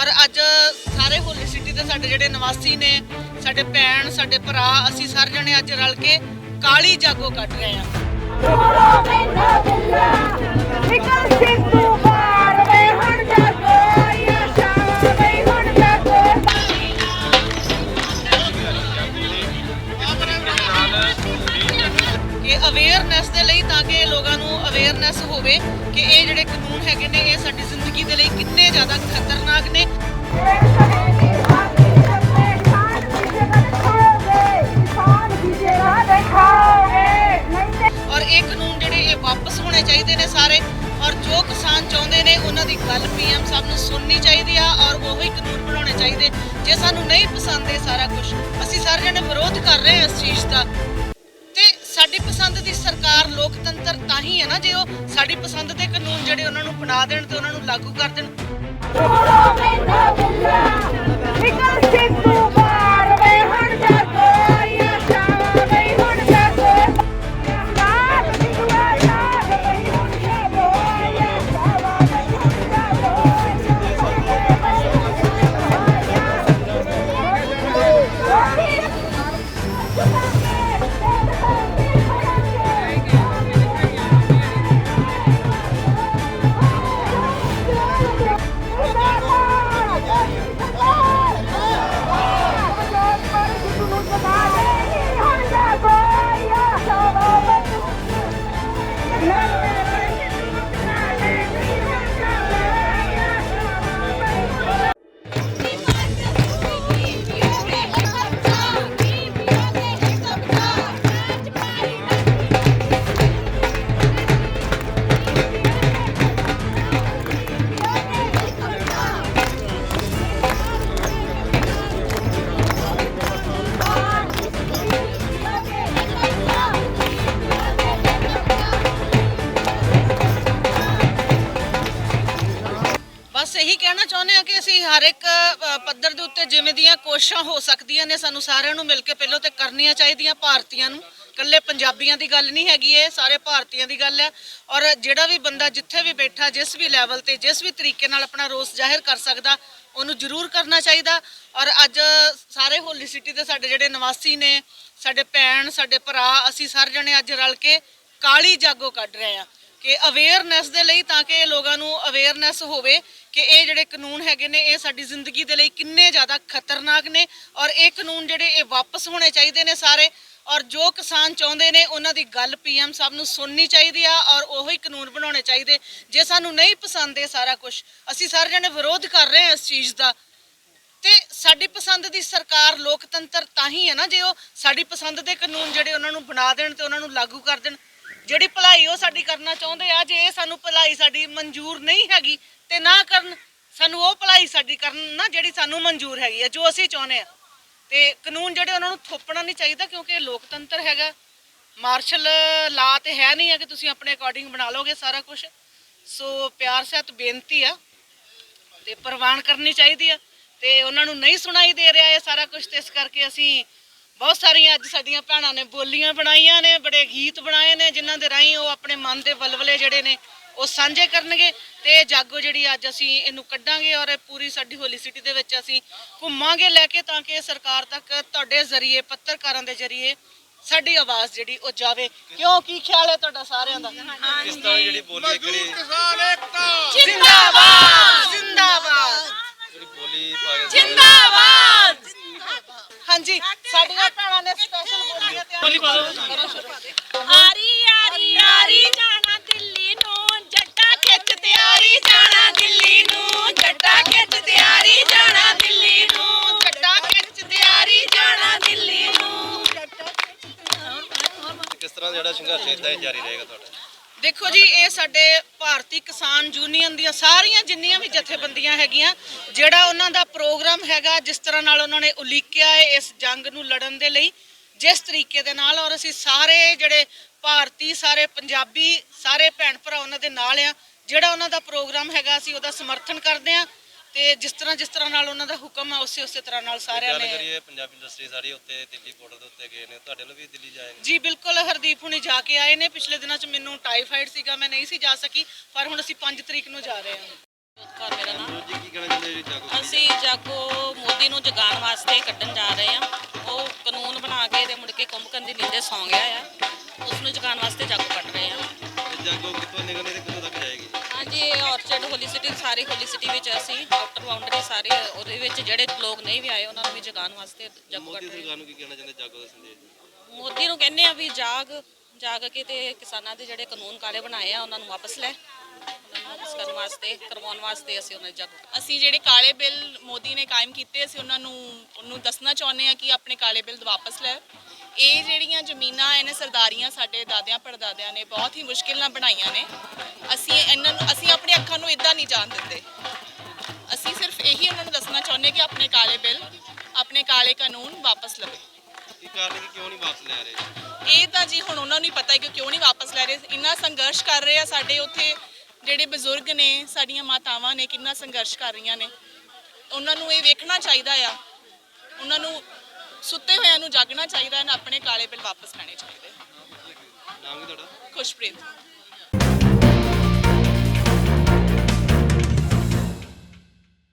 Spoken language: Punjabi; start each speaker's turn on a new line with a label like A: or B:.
A: ਔਰ ਅੱਜ ਸਾਰੇ ਹੋਲੀ ਸਿਟੀ ਦੇ ਸਾਡੇ ਜਿਹੜੇ ਨਿਵਾਸੀ ਨੇ ਸਾਡੇ ਭੈਣ ਸਾਡੇ ਭਰਾ ਅਸੀਂ ਸਾਰੇ ਜਣੇ ਅੱਜ ਰਲ ਕੇ ਕਾਲੀ ਜਾਗੋ ਕੱਢ ਰਹੇ ਹਾਂ।
B: ਨਿਕਲ ਵੇ ਹੁਣ ਜਾਗੋ
A: ਅਵੇਅਰਨੈਸ ਦੇ ਲਈ ਤਾਂ ਕਿ ਲੋਕਾਂ ਨੂੰ ਅਵੇਅਰਨੈਸ ਹੋਵੇ ਕਿ ਇਹ ਜਿਹੜੇ ਕਾਨੂੰਨ ਹੈਗੇ ਨੇ ਇਹ ਸਾਡੀ ਜ਼ਿੰਦਗੀ ਦੇ ਲਈ ਕਿੰਨੇ ਜ਼ਿਆਦਾ ਖਤਰਨਾਕ ਨੇ। ਔਰ ਇਹ ਕਾਨੂੰਨ ਜਿਹੜੇ ਇਹ ਵਾਪਸ ਹੋਣੇ ਚਾਹੀਦੇ ਨੇ ਸਾਰੇ। ਔਰ ਜੋ ਕਿਸਾਨ ਚਾਹੁੰਦੇ ਨੇ, ਉਹਨਾਂ ਦੀ ਗੱਲ ਪੀਐਮ ਸਾਹਿਬ ਨੂੰ ਸੁਣਨੀ ਚਾਹੀਦੀ ਆ ਔਰ ਉਹੀ ਕਾਨੂੰਨ ਬਣਾਉਣੇ ਚਾਹੀਦੇ। ਜੇ ਸਾਨੂੰ ਨਹੀਂ ਪਸੰਦ ਇਹ ਸਾਰਾ ਕੁਝ ਅਸੀਂ ਸਾਰੇ ਜਣੇ ਵਿਰੋਧ ਕਰ ਰਹੇ ਹਾਂ ਇਸ ਚੀਜ਼ ਦਾ। ਤੇ ਸਾਡੀ ਪਸੰਦ ਦੀ ਸਰਕਾਰ ਲੋਕਤੰਤਰ ਤਾਂ ਹੀ ਹੈ ਨਾ, ਜੇ ਉਹ ਸਾਡੀ ਪਸੰਦ ਦੇ ਕਾਨੂੰਨ ਜਿਹੜੇ ਉਹਨਾਂ ਨੂੰ ਬਣਾ ਦੇਣ ਤੇ ਉਹਨਾਂ ਨੂੰ ਲਾਗੂ ਕਰ ਦੇਣ। ਅਸੀਂ ਹਰ ਇੱਕ ਪੱਧਰ ਦੇ ਉੱਤੇ ਜਿਵੇਂ ਦੀਆਂ ਕੋਸ਼ਿਸ਼ਾਂ ਹੋ ਸਕਦੀਆਂ ਨੇ, ਸਾਨੂੰ ਸਾਰਿਆਂ ਨੂੰ ਮਿਲ ਕੇ ਪਹਿਲਾਂ ਤੇ ਕਰਨੀਆਂ ਚਾਹੀਦੀਆਂ ਭਾਰਤੀਆਂ ਨੂੰ। ਇਕੱਲੇ ਪੰਜਾਬੀਆਂ ਦੀ ਗੱਲ ਨਹੀਂ ਹੈਗੀ ਇਹ, ਸਾਰੇ ਭਾਰਤੀਆਂ ਦੀ ਗੱਲ ਹੈ। ਔਰ ਜਿਹੜਾ ਵੀ ਬੰਦਾ ਜਿੱਥੇ ਵੀ ਬੈਠਾ, ਜਿਸ ਵੀ ਲੈਵਲ ਤੇ, ਜਿਸ ਵੀ ਤਰੀਕੇ ਨਾਲ ਆਪਣਾ ਰੋਸ ਜ਼ਾਹਿਰ ਕਰ ਸਕਦਾ, ਉਹਨੂੰ ਜ਼ਰੂਰ ਕਰਨਾ ਚਾਹੀਦਾ। ਔਰ ਅੱਜ ਸਾਰੇ ਹੋਲੀ ਸਿਟੀ ਦੇ ਸਾਡੇ ਜਿਹੜੇ ਨਿਵਾਸੀ ਨੇ, ਸਾਡੇ ਭੈਣ, ਸਾਡੇ ਭਰਾ, ਅਸੀਂ ਸਾਰੇ ਜਣੇ ਅੱਜ ਰਲ ਕੇ ਕਾਲੀ ਜਾਗੋ ਕੱਢ ਰਹੇ ਹਾਂ ਕਿ ਅਵੇਅਰਨੈਸ ਦੇ ਲਈ ਤਾਂ ਕਿ ਲੋਕਾਂ ਨੂੰ ਅਵੇਅਰਨੈਸ ਹੋਵੇ। ਕਿ ਇਹ ਜਿਹੜੇ ਕਾਨੂੰਨ ਹੈਗੇ ਨੇ, ਇਹ ਸਾਡੀ ਜ਼ਿੰਦਗੀ ਦੇ ਲਈ ਕਿੰਨੇ ਜ਼ਿਆਦਾ ਖਤਰਨਾਕ ਨੇ ਔਰ ਇਹ ਕਾਨੂੰਨ ਜਿਹੜੇ ਇਹ ਵਾਪਸ ਹੋਣੇ ਚਾਹੀਦੇ ਨੇ ਸਾਰੇ ਔਰ ਜੋ ਕਿਸਾਨ ਚਾਹੁੰਦੇ ਨੇ, ਉਹਨਾਂ ਦੀ ਗੱਲ ਪੀਐਮ ਸਾਹਿਬ ਨੂੰ ਸੁਣਨੀ ਚਾਹੀਦੀ ਆ ਔਰ ਉਹੀ ਕਾਨੂੰਨ ਬਣਾਉਣੇ ਚਾਹੀਦੇ। ਜੇ ਸਾਨੂੰ ਨਹੀਂ ਪਸੰਦ ਇਹ ਸਾਰਾ ਕੁਝ ਅਸੀਂ ਸਾਰੇ ਜਣੇ ਵਿਰੋਧ ਕਰ ਰਹੇ ਹਾਂ ਇਸ ਚੀਜ਼ ਦਾ। ਤੇ ਸਾਡੀ ਪਸੰਦ ਦੀ ਸਰਕਾਰ ਲੋਕਤੰਤਰ ਤਾਂ ਹੀ ਹੈ ਨਾ, ਜੇ ਉਹ ਸਾਡੀ ਪਸੰਦ ਦੇ ਕਾਨੂੰਨ ਜਿਹੜੇ ਉਹਨਾਂ ਨੂੰ ਬਣਾ ਦੇਣ ਤੇ ਉਹਨਾਂ ਨੂੰ ਲਾਗੂ ਕਰ ਦੇਣ। ਜਿਹੜੀ ਭਲਾਈ ਉਹ ਸਾਡੀ ਕਰਨਾ ਚਾਹੁੰਦੇ ਆ, ਜੇ ਇਹ ਸਾਨੂੰ ਭਲਾਈ ਸਾਡੀ ਮਨਜ਼ੂਰ ਨਹੀਂ ਹੈਗੀ ਤੇ ਨਾ ਕਰਨ, ਸਾਨੂੰ ਉਹ ਭਲਾਈ ਸਾਡੀ ਕਰਨ ਨਾ ਜਿਹੜੀ ਸਾਨੂੰ ਮਨਜ਼ੂਰ ਹੈਗੀ ਆ, ਜੋ ਅਸੀਂ ਚਾਹੁੰਦੇ ਆ। ਤੇ ਕਾਨੂੰਨ ਜਿਹੜੇ ਉਹਨਾਂ ਨੂੰ ਥੋਪਣਾ ਨਹੀਂ ਚਾਹੀਦਾ ਕਿਉਂਕਿ ਇਹ ਲੋਕਤੰਤਰ ਹੈਗਾ। ਮਾਰਸ਼ਲ ਲਾ ਤੇ ਹੈ ਨਹੀਂ ਹੈ ਕਿ ਤੁਸੀਂ ਆਪਣੇ ਅਕੋਰਡਿੰਗ ਬਣਾ ਲਓਗੇ ਸਾਰਾ ਕੁਝ ਸੋ ਪਿਆਰ ਸਹਿਤ ਬੇਨਤੀ ਆ ਤੇ ਪ੍ਰਵਾਨ ਕਰਨੀ ਚਾਹੀਦੀ ਆ। ਤੇ ਉਹਨਾਂ ਨੂੰ ਨਹੀਂ ਸੁਣਾਈ ਦੇ ਰਿਹਾ ਇਹ ਸਾਰਾ ਕੁਝ ਤੇ ਇਸ ਕਰਕੇ ਅਸੀਂ ਬਹੁਤ ਸਾਰੀਆਂ ਅੱਜ ਸਾਡੀਆਂ ਭੈਣਾਂ ਨੇ ਬੋਲੀਆਂ ਬਣਾਈਆਂ ਨੇ ਬੜੇ ਗੀਤ ਬਣਾਏ ਨੇ ਜਿਨ੍ਹਾਂ ਦੇ ਰਾਹੀਂ ਉਹ ਆਪਣੇ ਮਨ ਦੇ ਬਲਬਲੇ ਜਿਹੜੇ ਨੇ ਉਹ ਸਾਂਝੇ ਕਰਨਗੇ ਤੇ ਇਹ ਜਾਗੋ ਜਿਹੜੀ ਅੱਜ ਅਸੀਂ ਇਹਨੂੰ ਕੱਢਾਂਗੇ ਔਰ ਇਹ ਪੂਰੀ ਸਾਡੀ ਹੋਲੀ ਸਿਟੀ ਦੇ ਵਿੱਚ ਅਸੀਂ ਘੁੰਮਾਂਗੇ ਲੈ ਕੇ ਤਾਂ ਕਿ ਸਰਕਾਰ ਤੱਕ ਤੁਹਾਡੇ ਜ਼ਰੀਏ ਪੱਤਰਕਾਰਾਂ ਦੇ ਜ਼ਰੀਏ ਸਾਡੀ ਆਵਾਜ਼ ਜਿਹੜੀ ਉਹ ਜਾਵੇ। ਕਿਉਂ? ਕੀ ਖਿਆਲ ਹੈ ਤੁਹਾਡਾ ਸਾਰਿਆਂ ਦਾ?
C: ਇਸ ਤਰ੍ਹਾਂ ਦੀ ਜਿਹੜੀ ਬੋਲੀ ਜਿਹੜੀ
D: ਕਿਸਾਨ ਏਕਤਾ।
A: ਜਿੰਦਾਬਾਦ! ਜਿੰਦਾਬਾਦ
C: ਜਿਹੜੀ ਬੋਲੀ ਪਾ ਕੇ
B: ਜਿੰਦਾਬਾਦ!
A: ਹਾਂਜੀ ਸਾਡੀਆਂ ਭੈਣਾਂ ਨੇ ਸਪੈਸ਼ਲ ਬੋਲੀਆਂ ਤਿਆਰ ਕਰੋ ਸ਼ੁਰੂ।
B: ਆਰੀ ਆਰੀ ਆਰੀ ਜਾਣਾ ਦਿੱਲੀ ਨੂੰ ਜੱਟਾ ਖਿੱਚ ਤਿਆਰੀ ਜਾਣਾ ਦਿੱਲੀ ਨੂੰ ਜੱਟਾ ਖਿੱਚ ਤਿਆਰੀ ਜਾਣਾ ਦਿੱਲੀ ਨੂੰ ਜੱਟਾ ਖਿੱਚ ਤਿਆਰੀ ਜਾਣਾ ਦਿੱਲੀ ਨੂੰ।
C: ਕਿਸ ਤਰ੍ਹਾਂ ਜਿਹੜਾ ਸੰਘਰਸ਼ ਇਦਾਂ ਹੀ ਜਾਰੀ ਰਹੇਗਾ ਤੁਹਾਡਾ?
A: ਦੇਖੋ ਜੀ ਇਹ ਸਾਡੇ ਭਾਰਤੀ ਕਿਸਾਨ ਯੂਨੀਅਨ ਦੀਆਂ ਸਾਰੀਆਂ ਜਿੰਨੀਆਂ ਵੀ ਜਥੇਬੰਦੀਆਂ ਹੈਗੀਆਂ ਜਿਹੜਾ ਉਹਨਾਂ ਦਾ ਪ੍ਰੋਗਰਾਮ ਹੈਗਾ ਜਿਸ ਤਰ੍ਹਾਂ ਨਾਲ ਉਹਨਾਂ ਨੇ ਉਲੀਕਿਆ ਹੈ ਇਸ ਜੰਗ ਨੂੰ ਲੜਨ ਦੇ ਲਈ ਜਿਸ ਤਰੀਕੇ ਦੇ ਨਾਲ ਔਰ ਅਸੀਂ ਸਾਰੇ ਜਿਹੜੇ ਭਾਰਤੀ ਸਾਰੇ ਪੰਜਾਬੀ ਸਾਰੇ ਭੈਣ ਭਰਾ ਉਹਨਾਂ ਦੇ ਨਾਲ ਆ ਜਿਹੜਾ ਉਹਨਾਂ ਦਾ ਪ੍ਰੋਗਰਾਮ ਹੈਗਾ ਅਸੀਂ ਉਹਦਾ ਸਮਰਥਨ ਕਰਦੇ ਆ ਤੇ ਜਿਸ ਤਰ੍ਹਾਂ ਜਿਸ ਤਰ੍ਹਾਂ ਨਾਲ ਉਹਨਾਂ ਦਾ ਹੁਕਮ ਆ ਉਸੇ ਉਸੇ ਤਰ੍ਹਾਂ ਨਾਲ ਸਾਰਿਆਂ
C: ਗੱਲ
A: ਨੇ
C: ਕਰੀਏ ਪੰਜਾਬੀ ਇੰਡਸਟਰੀ ਸਾਰੀ ਉੱਤੇ ਦਿੱਲੀ ਬਾਰਡਰ ਦੇ ਉੱਤੇ ਗਏ ਨੇ ਤੁਹਾਡੇ ਨੂੰ ਵੀ ਦਿੱਲੀ ਜਾਏਗਾ
A: ਜੀ ਬਿਲਕੁਲ ਹਰਦੀਪ ਹੁਣੀ ਜਾ ਕੇ ਆਏ ਨੇ ਪਿਛਲੇ ਦਿਨਾਂ 'ਚ ਮੈਨੂੰ ਟਾਈਫਾਈਡ ਸੀਗਾ ਮੈਂ ਨਹੀਂ ਸੀ ਜਾ ਸਕੀ ਪਰ ਹੁਣ ਅਸੀਂ 5 ਤਰੀਕ ਨੂੰ ਜਾ ਰਹੇ ਹਾਂ।
D: ਕੌਰ ਮੇਰਾ ਨਾਮ
C: ਜੀ ਕੀ ਕਹਿਣਾ ਚਾਹੁੰਦੇ ਜੀ ਜਾਗੋ? ਕੱਢੀ
D: ਅਸੀਂ ਜਾਗੋ ਮੋਦੀ ਨੂੰ ਜਗਾਉਣ ਵਾਸਤੇ ਕੱਢਣ ਜਾ ਰਹੇ ਹਾਂ। ਉਹ ਕਾਨੂੰਨ ਬਣਾ ਕੇ ਤੇ ਮੁੜ ਕੇ ਕੁੰਭਕਰਨ ਦੀ ਨੀਂਦੇ ਸੌਂ ਗਿਆ ਆ। ਉਸ ਨੂੰ ਜਗਾਉਣ ਵਾਸਤੇ ਜਾਗੋ ਕੱਢ ਰਹੇ ਹਾਂ।
C: ਤੇ ਜਾਗੋ ਕਿੱਥੋਂ ਨਿਕਲਣੀ ਤੇ ਕਿੱਥੋਂ ਤੱਕ ਜਾਏਗੀ?
D: ਹਾਂਜੀ ਔਰਚਡ ਹੋਲੀ ਸਿਟੀ ਸਾਰੀ ਹੋਲੀ ਸਿਟੀ ਵਿੱਚ ਅਸੀਂ ਆਊਟਰ ਬਾਉਂਡਰੀ ਸਾਰੇ ਉਹਦੇ ਵਿੱਚ ਜਿਹੜੇ ਲੋਕ ਨਹੀਂ ਵੀ ਆਏ ਉਹਨਾਂ ਨੂੰ ਵੀ ਜਗਾਉਣ ਵਾਸਤੇ ਜਾਗੋ ਕੱਢ
C: ਮੋਦੀ
D: ਰਹੇ ਹਾਂ।
C: ਸਰਕਾਰ ਨੂੰ ਕੀ ਕਹਿਣਾ ਚਾਹੁੰਦੇ ਜਾਗੋ ਦਾ ਸੰਦੇਸ਼?
D: ਮੋਦੀ ਨੂੰ ਕਹਿੰਦੇ ਆ ਵੀ ਜਾਗ ਜਾ ਕੇ ਤੇ ਕਿਸਾਨਾਂ ਦੇ ਜਿਹੜੇ ਕਾਨੂੰਨ ਕਾਲੇ ਬਣਾਏ ਆ, ਉਹਨਾਂ ਨੂੰ ਵਾਪਸ ਲੈ। ਉਹਨਾਂ ਨੂੰ ਵਾਪਸ ਕਰਨ ਵਾਸਤੇ, ਕਰਵਾਉਣ ਵਾਸਤੇ ਅਸੀਂ ਉਹਨਾਂ ਦੀ
E: ਅਸੀਂ ਜਿਹੜੇ ਕਾਲੇ ਬਿੱਲ ਮੋਦੀ ਨੇ ਕਾਇਮ ਕੀਤੇ, ਅਸੀਂ ਉਹਨਾਂ ਨੂੰ, ਉਹਨੂੰ ਦੱਸਣਾ ਚਾਹੁੰਦੇ ਆ ਕਿ ਆਪਣੇ ਕਾਲੇ ਬਿੱਲ ਵਾਪਸ ਲੈ। ਇਹ ਜਿਹੜੀਆਂ ਜ਼ਮੀਨਾਂ ਇਹਨੇ ਸਰਦਾਰੀਆਂ ਸਾਡੇ ਦਾਦਿਆਂ, ਪੜਦਾਦਿਆਂ ਨੇ ਬਹੁਤ ਹੀ ਮੁਸ਼ਕਿਲ ਨਾਲ ਬਣਾਈਆਂ ਨੇ। ਅਸੀਂ ਇਹਨਾਂ ਨੂੰ, ਅਸੀਂ ਆਪਣੀ ਅੱਖਾਂ ਨੂੰ ਇਦਾਂ ਨਹੀਂ ਜਾਣ ਦਿੰਦੇ। ਅਸੀਂ ਸਿਰਫ ਇਹੀ ਉਹਨਾਂ ਨੂੰ ਦੱਸਣਾ ਚਾਹੁੰਦੇ ਕਿ ਆਪਣੇ ਕਾਲੇ ਬਿੱਲ, ਆਪਣੇ ਕਾਲੇ ਕਾਨੂੰਨ ਵਾਪਸ ਲਵੇ।
C: ਕੀ ਕਾਰਨ ਹੈ ਕਿ ਕਿਉਂ ਨਹੀਂ ਵਾਪਸ ਲੈ ਰਹੇ?
E: ਇਹ ਤਾਂ ਜੀ ਹੁਣ ਉਹਨਾਂ ਨੂੰ ਹੀ ਪਤਾ ਹੈ ਕਿ ਕਿਉਂ ਨਹੀਂ ਵਾਪਸ ਲੈ ਰਹੇ। ਇੰਨਾ ਸੰਘਰਸ਼ ਕਰ ਰਹੇ ਆ ਸਾਡੇ ਉੱਥੇ ਜਿਹੜੇ ਬਜ਼ੁਰਗ ਨੇ ਸਾਡੀਆਂ ਮਾਤਾਵਾਂ ਨੇ ਕਿੰਨਾ ਸੰਘਰਸ਼ ਕਰ ਰਹੀਆਂ ਨੇ। ਉਹਨਾਂ ਨੂੰ ਇਹ ਵੇਖਣਾ ਚਾਹੀਦਾ ਆ। ਉਹਨਾਂ ਨੂੰ ਸੁੱਤੇ ਹੋਇਆਂ ਨੂੰ ਜਾਗਣਾ ਚਾਹੀਦਾ ਹੈ ਨਾ ਆਪਣੇ ਕਾਲੇ ਬਿੱਲ ਵਾਪਸ ਲੈਣੇ ਚਾਹੀਦੇ।
C: ਨਾਮ ਕੀ ਤੁਹਾਡਾ?
E: ਖੁਸ਼ਪ੍ਰੀਤ।